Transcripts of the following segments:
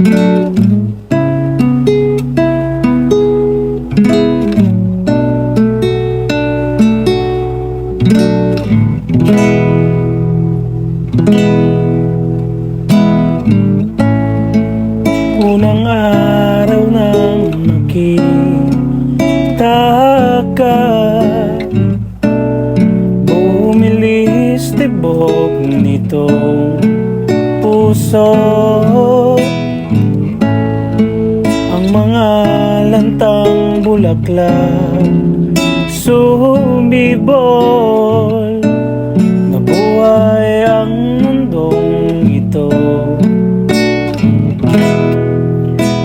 Unang araw ng makita ka Bumilis tibok nitong puso. Bulaklak Sumibol. Nabuhay ang mundong ito.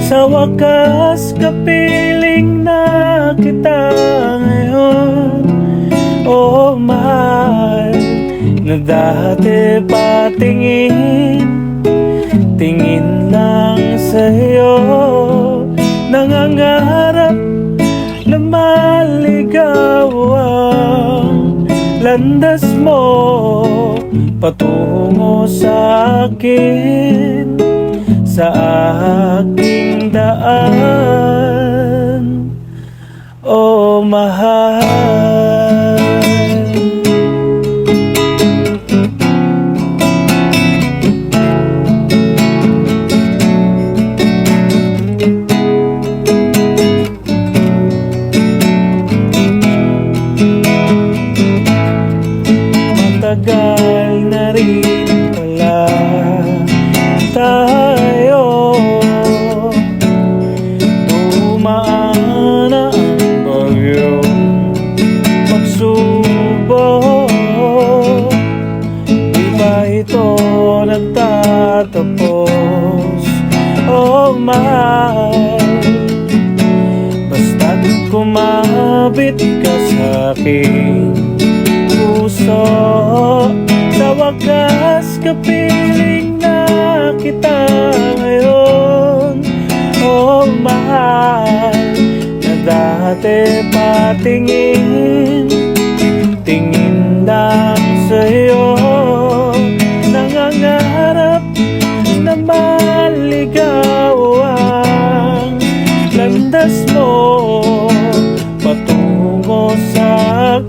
Sa wakas kapiling na kita ngayon. Oh mahal Na dati patingin Tingin lang sa'yo. Nangangarap landas mo Patungo sa akin Sa aking daan. Oh mahal Matagal na rin pala tayo. Dumaan na ang bagyong pagsubok Di ba ito nagtatapos? Oh mahal. Basta't kumabit ka sa aking puso wakas kapiling na kita ngayon. Oh mahal na dati patingin Tingin lang sa'yo. Nangangarap na maligaw ang landas mo Patungo sa